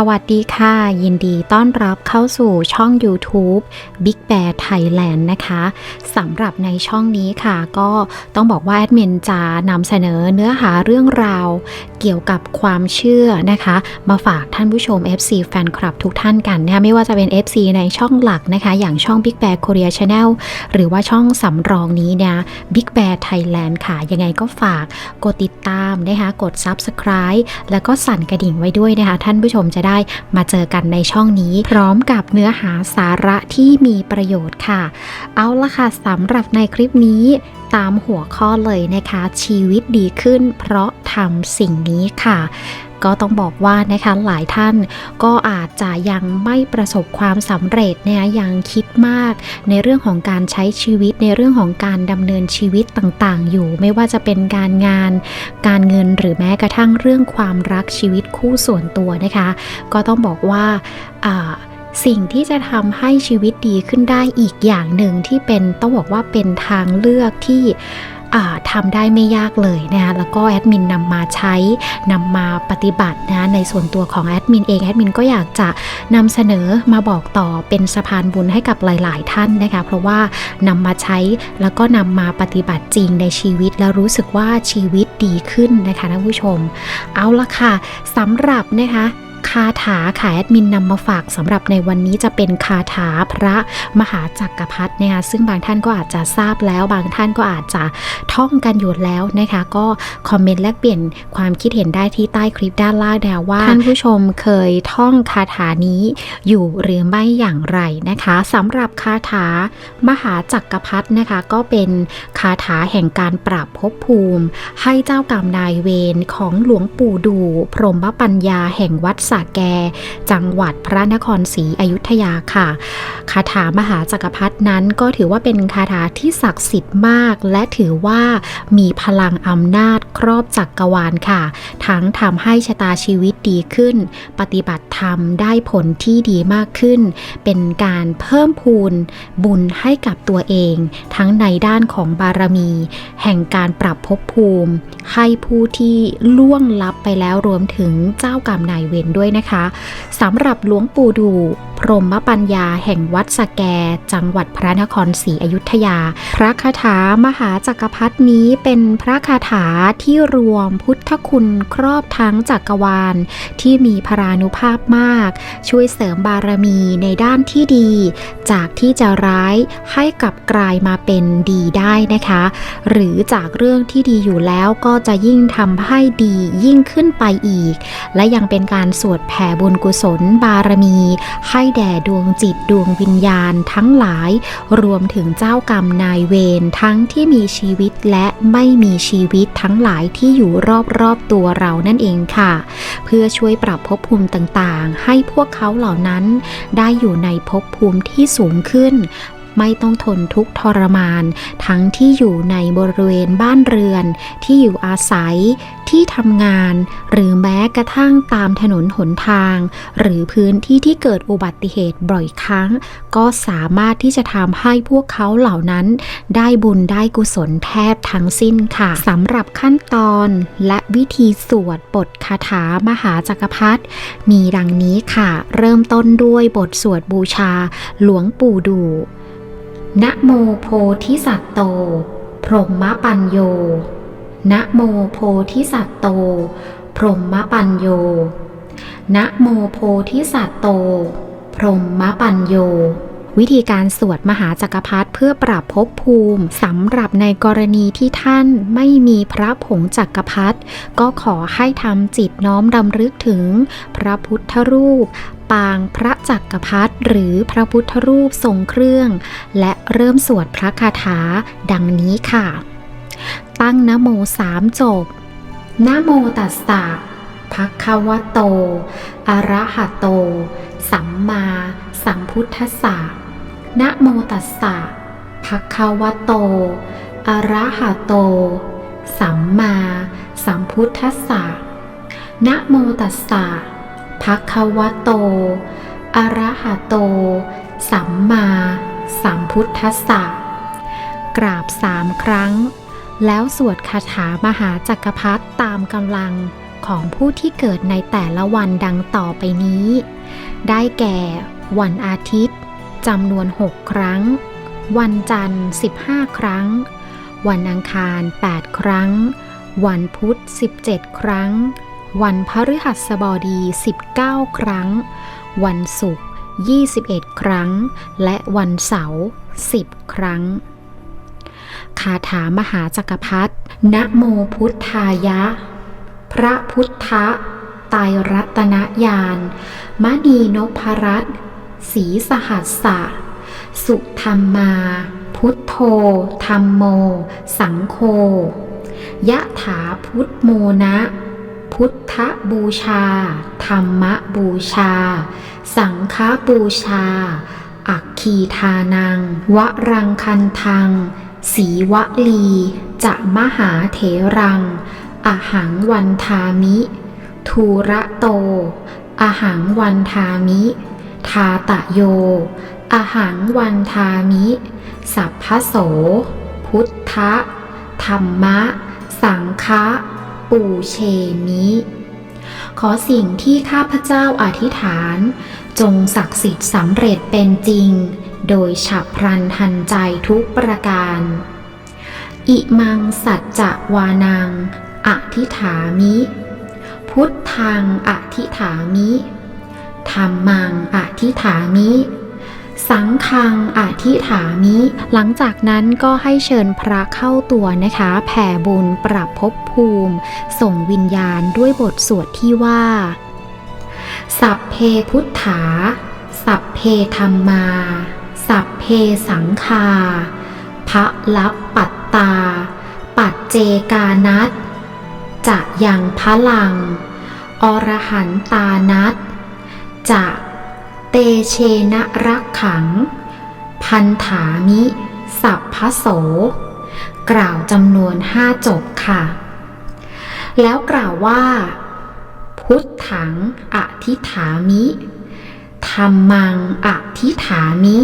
สวัสดีค่ะ ยินดีต้อนรับเข้าสู่ช่อง YouTube Big Bear Thailand นะคะสำหรับในช่องนี้ค่ะ ก็ต้องบอกว่าแอดมินจะนำเสนอเนื้อหาเรื่องราว เกี่ยวกับความเชื่อนะคะ มาฝากท่านผู้ชม FC แฟนคลับทุกท่านกันนะคะไม่ว่าจะเป็น FC ในช่องหลักนะคะ อย่างช่อง Big Bear Korea Channel หรือว่าช่องสำรองนี้นะ Big Bear Thailand ค่ะ ยังไงก็ฝากกดติดตามนะคะกด Subscribe แล้วก็สั่นกระดิ่งไว้ด้วยนะคะ ท่านผู้ชมจะได้มาเจอกันในช่องนี้ พร้อมกับเนื้อหาสาระที่มีประโยชน์ค่ะ เอาละค่ะสำหรับในคลิปนี้ตามหัวข้อเลยนะคะ ชีวิตดีขึ้นเพราะทำสิ่งนี้ค่ะ ก็ต้องบอกว่านะคะหลายท่านก็อาจจะยังไม่ประสบความสำเร็จนะคะยังคิดมากในเรื่องของการใช้ชีวิตในเรื่องของการดำเนินชีวิตต่างๆ อยู่ ไม่ว่าจะเป็นการงาน การเงินหรือแม้กระทั่งเรื่องความรักชีวิตคู่ส่วนตัวนะคะ ก็ต้องบอกว่าสิ่งที่จะทำให้ชีวิตดีขึ้นได้อีกอย่างหนึ่งที่เป็นต้องบอกว่าเป็นทางเลือกที่ ทำได้ไม่ยากเลยนะคะแล้วก็แอดมินนำมาใช้นำมาปฏิบัตินะในส่วนตัวของแอดมินเองแอดมินก็อยากจะนำเสนอมาบอกต่อเป็นสะพานบุญให้กับหลาย ๆ ท่านนะคะเพราะว่านำมาใช้แล้วก็นำมาปฏิบัติจริงในชีวิต แล้วรู้สึกว่าชีวิตดีขึ้นนะคะท่านผู้ชม เอาละค่ะสำหรับนะคะ คาถาค่ะแอดมินนำมาฝากสำหรับในวันนี้จะเป็นคาถาพระมหาจักรพรรดินะคะซึ่งบางท่านก็อาจจะทราบแล้ว บางท่านก็อาจจะท่องกันอยู่แล้วนะคะ ก็คอมเมนต์แลกเปลี่ยนความคิดเห็นได้ที่ใต้คลิปด้านล่างนะว่าท่านผู้ชมเคยท่องคาถานี้อยู่หรือไม่อย่างไรนะคะสำหรับคาถามหาจักรพรรดินะคะ ก็เป็นคาถาแห่งการปราบภพภูมิ ให้เจ้ากรรมนายเวรของหลวงปู่ดู พรหมปัญญาแห่งวัดสระแก จังหวัดพระนครศรีอยุธยาค่ะ คาถามหาจักรพรรดินั้นก็ถือว่าเป็นคาถาที่ศักดิ์สิทธิ์มาก และถือว่ามีพลังอำนาจครอบจักกรวาลค่ะ ทั้งทำให้ชะตาชีวิตดีขึ้น ปฏิบัติธรรมได้ผลที่ดีมากขึ้น เป็นการเพิ่มพูนบุญให้กับตัวเอง ทั้งในด้านของบารมี แห่งการปรับภพภูมิ ให้ผู้ที่ล่วงลับไปแล้วรวมถึงเจ้ากรรมนายเวรด้วยนะคะสำหรับหลวงปู่ดู พรหมปัญญาแห่งวัดสแก จังหวัดพระนครศรีอยุธยา พระคาถามหาจักรพรรดนี้เป็นพระคาถาที่รวมพุทธคุณครอบทั้งจักรวาล ที่มีพรานุภาพมาก ช่วยเสริมบารมีในด้านที่ดี จากที่จะร้ายให้กลับกลายมาเป็นดีได้นะคะ หรือจากเรื่องที่ดีอยู่แล้วก็จะยิ่งทำให้ดียิ่งขึ้นไปอีก และยังเป็นการสวดแผ่บุญกุศลบารมี ให้แด่ดวงจิตดวงวิญญาณทั้งหลาย รวมถึงเจ้ากรรมนายเวรทั้งที่มีชีวิตและไม่มีชีวิตทั้งหลายที่อยู่รอบๆตัวเรานั่นเองค่ะ เพื่อช่วยปรับภพภูมิต่างๆ ให้พวกเขาเหล่านั้น ได้อยู่ในภพภูมิที่สูงขึ้น ไม่ต้องทนทุกข์ทรมาน ทั้งที่อยู่ในบริเวณบ้านเรือน ที่อยู่อาศัย ที่ทำงาน หรือแม้กระทั่งตามถนนหนทาง หรือพื้นที่ที่เกิดอุบัติเหตุบ่อยครั้ง ก็สามารถที่จะทำให้พวกเขาเหล่านั้น ได้บุญได้กุศลแทบทั้งสิ้นค่ะสำหรับขั้นตอนและวิธีสวดบทคาถามหาจักรพรรดิมีดังนี้ค่ะ เริ่มต้นด้วยบทสวดบูชาหลวงปู่ดู นะโมโพธิสัตโต พรหมปัญโย นะโมโพธิสัตโต พรหมปัญโย นะโมโพธิสัตโต พรหมปัญโย วิธีการสวดมหาจักรพรรดิเพื่อปรับภพภูมิสำหรับในกรณีที่ท่านไม่มีพระผงจักรพรรดิก็ขอให้ทำจิตน้อมดำลึกถึงพระพุทธรูปปางพระจักรพรรดิหรือพระพุทธรูปทรงเครื่อง และเริ่มสวดพระคาถาดังนี้ค่ะ ตั้งนโมสามจบนโมตัสสะภะคะวะโต อะระหะโต สัมมาสัมพุทธัสสะ นะโมตัสสะภะคะวะโต อะระหะโต สัมมาสัมพุทธัสสะนะโมตัสสะภะคะวะโต อะระหะโต สัมมาสัมพุทธัสสะกราบสามครั้ง แล้วสวดคาถามหาจักรพรรดิตามกำลังของผู้ที่เกิดในแต่ละวันดังต่อไปนี้ ได้แก่วันอาทิตย์ จำนวน 6 ครั้ง วันจันทร์ 15 ครั้ง วันอังคาร 8 ครั้ง วันพุธ 17 ครั้ง วันพฤหัสบดี 19 ครั้ง วันศุกร์ 21 ครั้ง และวันเสาร์ 10 ครั้ง คาถามหาจักรพรรดินะโมพุทธายะ พระพุทธไตรรัตนญาณมณีนพรัตน์ ศรีสหัสสะสุธรรมา พุทโธธรรมโม สังโฆยะถาพุทโมนะ พุทธบูชา ธรรมบูชา สังฆบูชา อักคีทานัง วรังคันทัง สีวลี จะมหาเถรัง อหังวันทามิ ทูระโต อหังวันทามิ ทาตะโย อหังวันทามิ สัพพโส พุทธะ ธรรมะ สังฆะปูเชมิ ขอสิ่งที่ข้าพเจ้าอธิษฐาน จงศักดิ์สิทธิ์สำเร็จเป็นจริง โดยฉับพลันทันใจทุกประการ อิมังสัจจะวานัง อธิฐามิ พุทธังอธิฐามิ ธรรมังอธิฐามิ สังฆังอธิฐามิ หลังจากนั้นก็ให้เชิญพระเข้าตัวนะคะ แผ่บุญปรับภพภูมิ ส่งวิญญาณด้วยบทสวดที่ว่า สัพเพพุทธา สัพเพธรรมา สัพเพสังคาพระลับปัตตา ปัจเจกานัตจะยังพลัง อรหันตานัต จะเตเชนะรักขัง พันถามิ สัพพโส กล่าวจำนวนห้าจบค่ะ แล้วกล่าวว่า พุทธังอธิฐามิธรรมังอธิฐามิ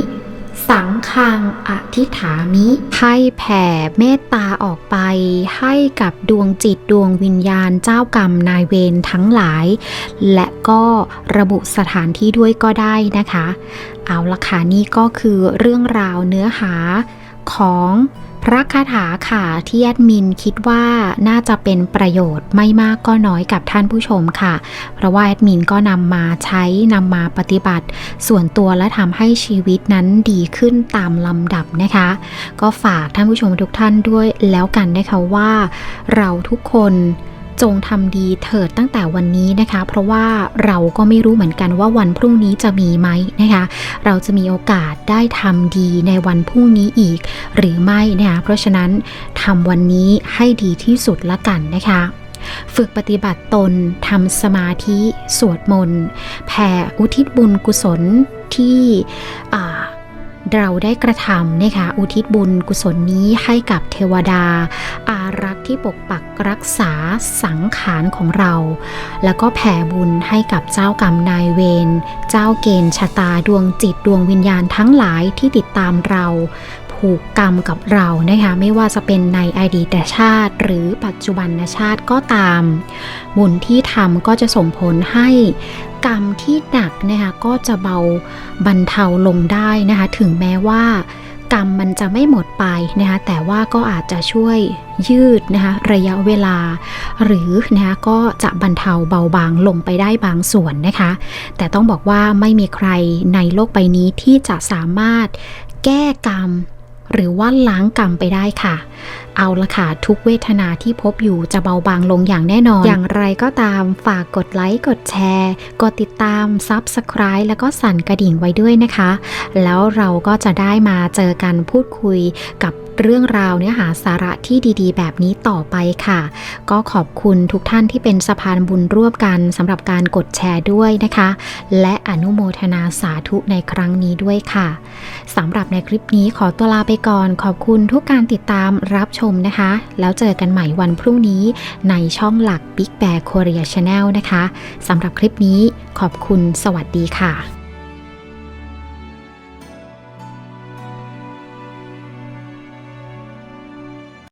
สังฆังอธิฐามิ ให้แผ่เมตตาออกไป ให้กับดวงจิตดวงวิญญาณเจ้ากรรมนายเวรทั้งหลาย และก็ระบุสถานที่ด้วยก็ได้นะคะ เอาละค่ะนี่ก็คือเรื่องราวเนื้อหาของ พระคาถาค่ะที่แอดมินคิดว่าน่าจะเป็นประโยชน์ไม่มากก็น้อยกับท่านผู้ชมค่ะ เพราะว่าแอดมินก็นำมาใช้นำมาปฏิบัติ ส่วนตัวและทำให้ชีวิตนั้นดีขึ้นตามลำดับนะคะ ก็ฝากท่านผู้ชมทุกท่านด้วยแล้วกันนะคะว่า เราทุกคน จงทำดีเถิดตั้งแต่วันนี้นะคะ เพราะว่าเราก็ไม่รู้เหมือนกันว่าวันพรุ่งนี้จะมีไหมนะคะ เราจะมีโอกาสได้ทำดีในวันพรุ่งนี้อีก หรือไม่นะคะเพราะฉะนั้นทำวันนี้ให้ดีที่สุดละกันนะคะฝึกปฏิบัติตน ทำสมาธิ สวดมนต์ แผ่อุทิศบุญกุศลที่อ่า เราได้กระทำนะคะอุทิศบุญกุศลนี้ให้กับเทวดา อารักษ์ที่ปกปักรักษาสังขารของเรา แล้วก็แผ่บุญให้กับเจ้ากรรมนายเวรเจ้าเกณฑ์ชะตาดวงจิตดวงวิญญาณทั้งหลายที่ติดตามเราผูกกรรมกับเรานะคะไม่ว่าจะเป็นในอดีตชาติ หรือปัจจุบันชาติก็ตาม บุญที่ทำก็จะส่งผลให้ กรรมที่หนักนะคะก็จะเบาบรรเทาลงได้นะคะถึงแม้ว่ากรรมมันจะไม่หมดไปนะคะแต่ว่าก็อาจจะช่วยยืดนะคะระยะเวลา หรือนะคะก็จะบรรเทาเบาบางลงไปได้บางส่วนนะคะ แต่ต้องบอกว่าไม่มีใครในโลกใบนี้ที่จะสามารถแก้กรรม หรือว่าล้างกรรมไปได้ค่ะ เอาละค่ะ ทุกเวทนาที่พบอยู่จะเบาบางลงอย่างแน่นอน อย่างไรก็ตามฝากกดไลค์ กดแชร์ กดติดตาม Subscribe แล้วก็สั่นกระดิ่งไว้ด้วยนะคะ แล้วเราก็จะได้มาเจอกันพูดคุยกับ เรื่องราวเนื้อหาสาระที่ดีๆ แบบนี้ต่อไปค่ะ ก็ขอบคุณทุกท่านที่เป็นสะพานบุญร่วมกันสำหรับการกดแชร์ด้วยนะคะ และอนุโมทนาสาธุในครั้งนี้ด้วยค่ะสำหรับในคลิปนี้ขอตัวลาไปก่อน ขอบคุณทุกการติดตามรับชมนะคะ แล้วเจอกันใหม่วันพรุ่งนี้ในช่องหลัก Big Bear Korea Channel นะคะสำหรับคลิปนี้ขอบคุณสวัสดีค่ะ